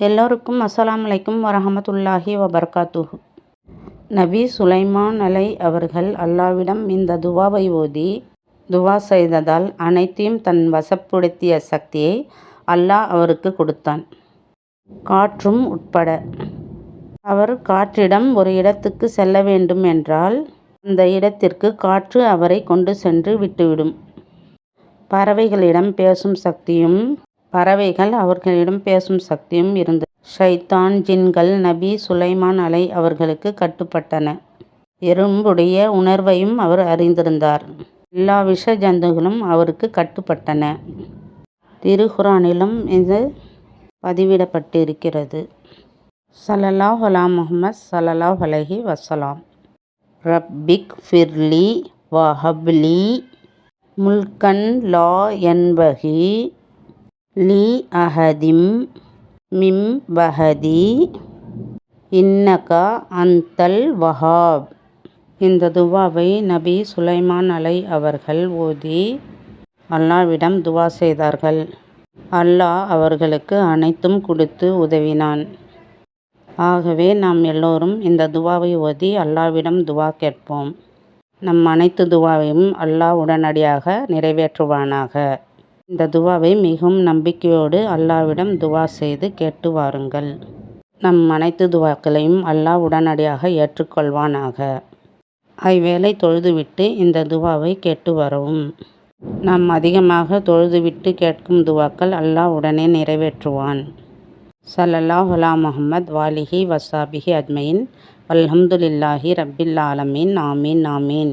எல்லோருக்கும் அஸ்ஸலாம் வலைக்கும் வரஹமத்துல்லாஹி வபர்காத்துஹு. நபி சுலைமான் அலை அவர்கள் அல்லாவிடம் இந்த துவாவை ஓதி துவா செய்ததால் அனைத்தையும் தன் வசப்படுத்திய சக்தியை அல்லாஹ் அவருக்கு கொடுத்தான். காற்றும் உட்பட. அவர் காற்றிடம் ஒரு இடத்துக்கு செல்ல வேண்டும் என்றால் அந்த இடத்திற்கு காற்று அவரை கொண்டு சென்று விட்டுவிடும். பறவைகளிடம் பேசும் சக்தியும் பறவைகள் அவர்களிடம் பேசும் சக்தியும் இருந்தது. ஷைத்தான் ஜின்கள் நபி சுலைமான் அலை அவர்களுக்கு கட்டுப்பட்டன. எறும்புடைய உணர்வையும் அவர் அறிந்திருந்தார். எல்லா விஷ ஜந்துகளும் அவருக்கு கட்டுப்பட்டன. திருகுரானிலும் இது பதிவிடப்பட்டிருக்கிறது. சல்லல்லாஹ் அலா முஹம்மத் சல்லல்லாஹ் அலஹி வசலாம் ரப்பிக் ஃபிர்லி வஹப்லி முல்கன் லா என்பகி லி அஹதிம் மிம் பஹதி இன்னகா அந்தல் வஹாப். இந்த துவாவை நபி சுலைமான் அலை அவர்கள் ஓதி அல்லாவிடம் துவா செய்தார்கள். அல்லாஹ் அவர்களுக்கு அனைத்தும் கொடுத்து உதவினான். ஆகவே நாம் எல்லோரும் இந்த துவாவை ஓதி அல்லாவிடம் துவா கேட்போம். நம் அனைத்து துவாவையும் அல்லாஹ் உடனடியாக நிறைவேற்றுவானாக. இந்த துவாவை மிகவும் நம்பிக்கையோடு அல்லாவிடம் துவா செய்து கேட்டு வாருங்கள். நம் அனைத்து துவாக்களையும் அல்லாஹ் உடனடியாக ஏற்றுக்கொள்வானாக. ஐவேளை தொழுதுவிட்டு இந்த துவாவை கேட்டு வரவும். நாம் அதிகமாக தொழுதுவிட்டு கேட்கும் துவாக்கள் அல்லாஹ் உடனே நிறைவேற்றுவான். சல்லல்லாஹ் அலா முகமது வாலிஹி வசாபிஹி அஜ்மையின். அல்ஹம்துலில்லாஹி ரப்பில் ஆலமீன். ஆமீன் ஆமீன்.